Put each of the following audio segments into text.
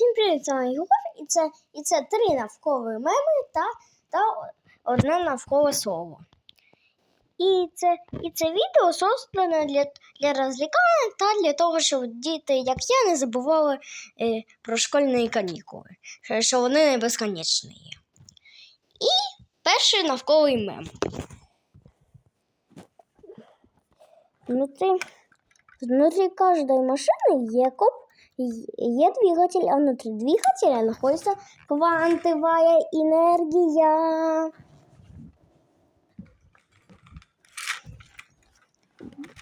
Всім привіт, це Єгор, і це, і це три навколо меми та, та одне навколо слово. І це, і це відео создане для, для розвлікання та для того, щоб діти, як я, не забували е, про школьні канікули, що- вони не безконечні є. І перший навколий мем. Внутри, внутри каждой машины є коп, є двигатель, а внутри двигателя находится квантовая энергия.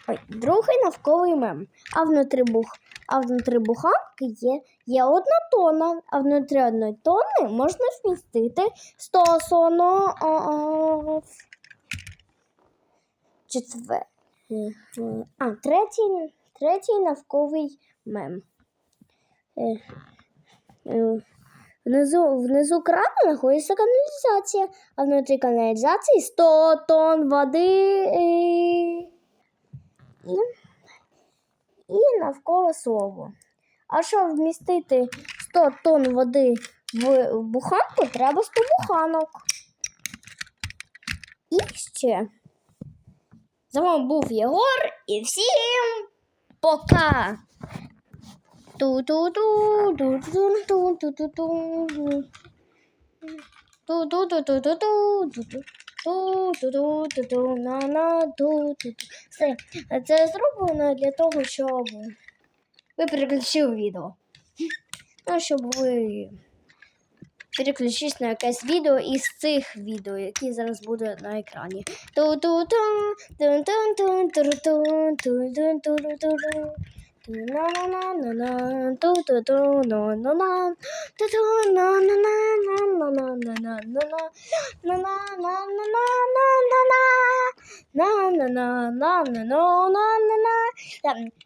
Ой, другий навколий мем. А внутри бух, а внутри буханки є, є одна тонна, а внутри одної тонни можна вмістити 100 соно. а, а, Четвер. Е, А, третій, третій навковий мем. Е, е, Внизу, внизу крана знаходиться каналізація, а внутрі каналізації 100 тонн води. е, І, і навколо слово. А щоб вмістити 100 тонн води в буханку, треба 100 буханок. І ще. З вами був Єгор і всім пока! Все, це зроблено для того, щоб ви переключили відео. Ну, щоб ви переключились на якесь відео із цих відео, які зараз будуть на екрані. Ту-ту-ту, тун-тун-тун, туру-тун, тун-тун-туру-туру.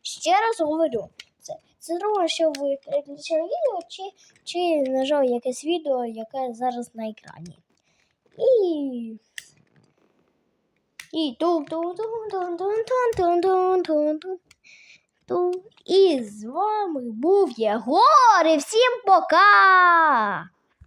Ще раз говорю, це, це зробимо, щоб ви переключили відео, чи, чи нажав якесь відео, яке зараз на екрані. І. І ту ту ту ту ту ту ту ту ту ту І з вами був Єгор, і всім пока!